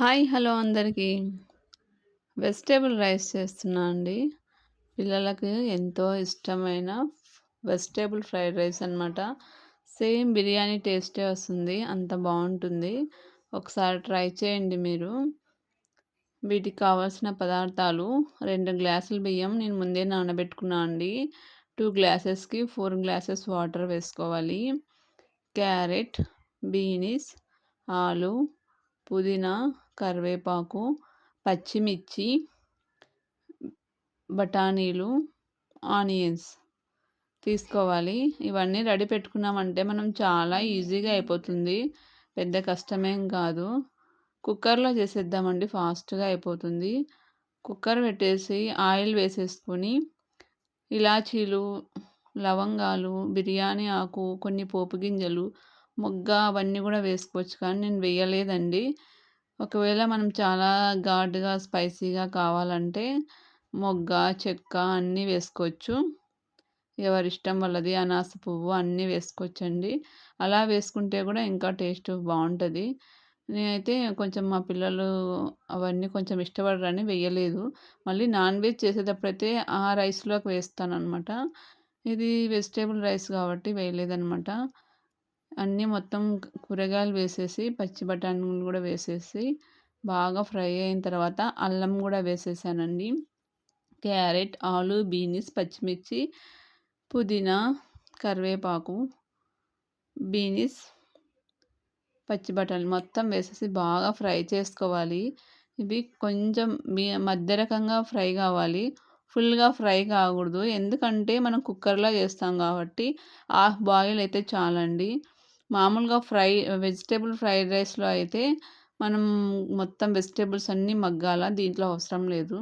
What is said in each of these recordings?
Hi hello అందరికీ. Vegetable rice చేస్తున్నా అండి. పిల్లలకు ఎంతో ఇష్టమైన వెజిటేబుల్ ఫ్రైడ్ రైస్ అనమాట సేమ్ బిర్యానీ టేస్టే వస్తుంది అంత బాగుంటుంది. ఒకసారి ట్రై చేయండి మీరు. వీటికి కావాల్సిన పదార్థాలు రెండు గ్లాసుల బియ్యం నేను ముందే నానబెట్టుకున్నా అండి. టూ గ్లాసెస్కి ఫోర్ గ్లాసెస్ వాటర్ వేసుకోవాలి. క్యారెట్ బీనీస్ ఆలు పుదీనా కరివేపాకు పచ్చిమిర్చి బఠానీలు ఆనియన్స్ తీసుకోవాలి. ఇవన్నీ రెడీ పెట్టుకున్నామంటే మనం చాలా ఈజీగా అయిపోతుంది. పెద్ద కష్టమేం కాదు. కుక్కర్లో చేసేద్దామండి ఫాస్ట్గా అయిపోతుంది. కుక్కర్ పెట్టేసి ఆయిల్ వేసేసుకొని ఇలాచీలు లవంగాలు బిర్యానీ ఆకు కొన్ని పోపు గింజలు మొగ్గ అవన్నీ కూడా వేసుకోవచ్చు కానీ నేను వేయలేదండి. ఒకవేళ మనం చాలా ఘాటుగా స్పైసీగా కావాలంటే మొగ్గ చెక్క అన్నీ వేసుకోవచ్చు. ఎవరి ఇష్టం వాళ్ళది అనాస పువ్వు అన్నీ వేసుకోవచ్చండి. అలా వేసుకుంటే కూడా ఇంకా టేస్ట్ బాగుంటుంది. నేనైతే కొంచెం మా పిల్లలు అవన్నీ కొంచెం ఇష్టపడరని వేయలేదు మళ్ళీ నాన్ వెజ్ చేసేటప్పుడైతే ఆ రైస్లోకి వేస్తాను అనమాట ఇది వెజిటేబుల్ రైస్ కాబట్టి వేయలేదనమాట అన్నీ మొత్తం కూరగాయలు వేసేసి పచ్చి బఠానీలు కూడా వేసేసి బాగా ఫ్రై అయిన తర్వాత అల్లం కూడా వేసేసానండి. క్యారెట్ ఆలు బీనీస్ పచ్చిమిర్చి పుదీనా కరివేపాకు బీనీస్ పచ్చి బఠానీ మొత్తం వేసేసి బాగా ఫ్రై చేసుకోవాలి. ఇవి కొంచెం మధ్య రకంగా ఫ్రై కావాలి. ఫుల్గా ఫ్రై కాకూడదు. ఎందుకంటే మనం కుక్కర్లో చేస్తాం కాబట్టి హాఫ్ బాయిల్ అయితే చాలండి. మామూలుగా ఫ్రై వెజిటేబుల్ ఫ్రైడ్ రైస్లో అయితే మనం మొత్తం వెజిటేబుల్స్ అన్నీ మగ్గాల? దీంట్లో అవసరం లేదు.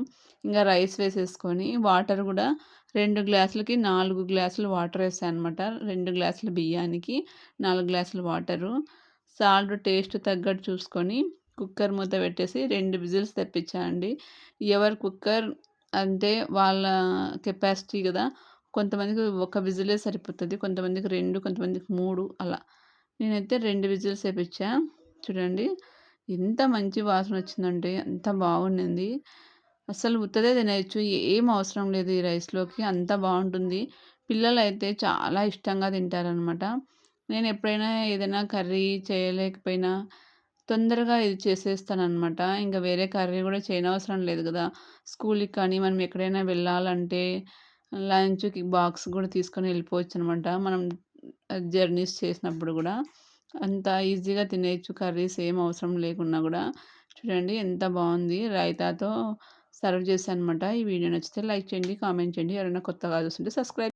ఇంకా రైస్ వేసేసుకొని వాటర్ కూడా రెండు గ్లాసులకి నాలుగు గ్లాసులు వాటర్ వేసాను అనమాట రెండు గ్లాసులు బియ్యానికి నాలుగు గ్లాసులు వాటరు. సాల్ట్ టేస్ట్ తగ్గట్టు చూసుకొని కుక్కర్ మూత పెట్టేసి రెండు విజిల్స్ తెప్పించండి ఎవరి కుక్కర్ అంటే వాళ్ళ కెపాసిటీ కదా కొంతమందికి ఒక విజిలే సరిపోతుంది కొంతమందికి రెండు కొంతమందికి మూడు అలా. నేనైతే రెండు విజిల్స్ వేపించా చూడండి ఎంత మంచి వాసన వచ్చిందంటే అంత బాగుండింది. అసలు ఉత్తదే తినేయచ్చు ఏం అవసరం లేదు ఈ రైస్లోకి అంత బాగుంటుంది. పిల్లలు అయితే చాలా ఇష్టంగా తింటారనమాట నేను ఎప్పుడైనా ఏదైనా కర్రీ చేయలేకపోయినా తొందరగా ఇది చేసేస్తానమాట ఇంకా వేరే కర్రీ కూడా చేయనవసరం లేదు కదా. స్కూల్కి కానీ మనం ఎక్కడైనా వెళ్ళాలంటే లంచ్కి బాక్స్ కూడా తీసుకొని వెళ్ళిపోవచ్చు అనమాట మనం జర్నీస్ చేసినప్పుడు కూడా అంత ఈజీగా తినేయచ్చు కర్రీస్ ఏం అవసరం లేకున్నా కూడా చూడండి ఎంత బాగుంది రైతాతో సర్వ్ చేశాను అనమాట ఈ వీడియో నచ్చితే లైక్ చేయండి కామెంట్ చేయండి. ఎవరైనా కొత్తగా చూస్తుంటే సబ్స్క్రైబ్